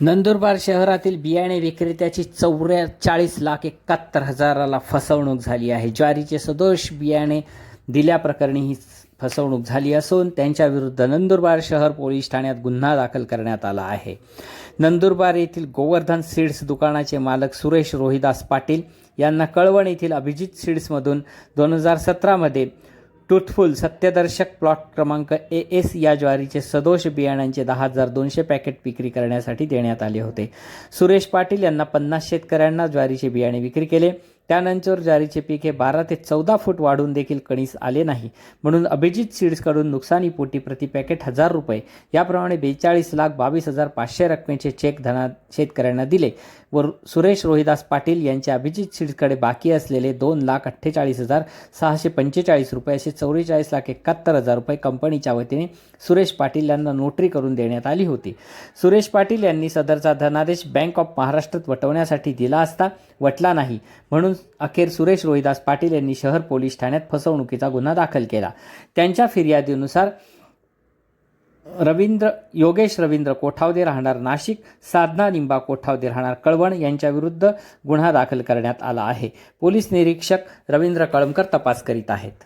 नंदुरबार शहरातील बियाणे विक्रेत्याची चौवेचाळीस लाख एकाहत्तर हजाराला फसवणूक झाली आहे. ज्वारीचे सदोष बियाणे दिल्याप्रकरणी ही फसवणूक झाली असून त्यांच्याविरुद्ध नंदुरबार शहर पोलीस ठाण्यात गुन्हा दाखल करण्यात आला आहे. नंदुरबार येथील गोवर्धन सीड्स दुकानाचे मालक सुरेश रोहिदास पाटील यांना कळवण येथील अभिजित सीड्समधून दोन हजार सतरामध्ये ट्रूथफुल सत्यदर्शक प्लॉट क्रमांक ए एस या ज्वारीचे सदोष बियाणांचे दहा हजार दोनशे पॅकेट विक्री करण्यासाठी देण्यात आले होते. सुरेश पाटील यांना पन्नास शेतकऱ्यांना ज्वारीचे बियाणे विक्री केले. त्यानंतर ज्वारीचे पीक हे बारा ते चौदा फूट वाढून देखील कणीस आले नाही. म्हणून अभिजित सीड्सकडून नुकसानीपोटी प्रति पॅकेट हजार रुपये. याप्रमाणे बेचाळीस लाख बावीस हजार पाचशे रकमेचे चेक धना शेतकऱ्यांना दिले. व सुरेश रोहिदास पाटील यांच्या अभिजित सीड्सकडे बाकी असलेले दोन लाख अठ्ठेचाळीस हजार सहाशे पंचेचाळीस रुपये असे चौवेचाळीस लाख एकाहत्तर हजार रुपये कंपनीच्या वतीने सुरेश पाटील यांना नोटरी करून देण्यात आली होती. सुरेश पाटील यांनी सदरचा धनादेश बँक ऑफ महाराष्ट्रात वटवण्यासाठी दिला असता वटला नाही. म्हणून अखेर सुरेश रोहिदास पाटील यांनी शहर पोलीस ठाण्यात फसवणुकीचा गुन्हा दाखल केला. त्यांच्या फिर्यादीनुसार रवींद्र योगेश रवींद्र कोठावदे राहणार नाशिक साधना निंबा कोठावदे राहणार कळवण यांच्याविरुद्ध गुन्हा दाखल करण्यात आला आहे. पोलीस निरीक्षक रवींद्र कळमकर तपास करीत आहेत.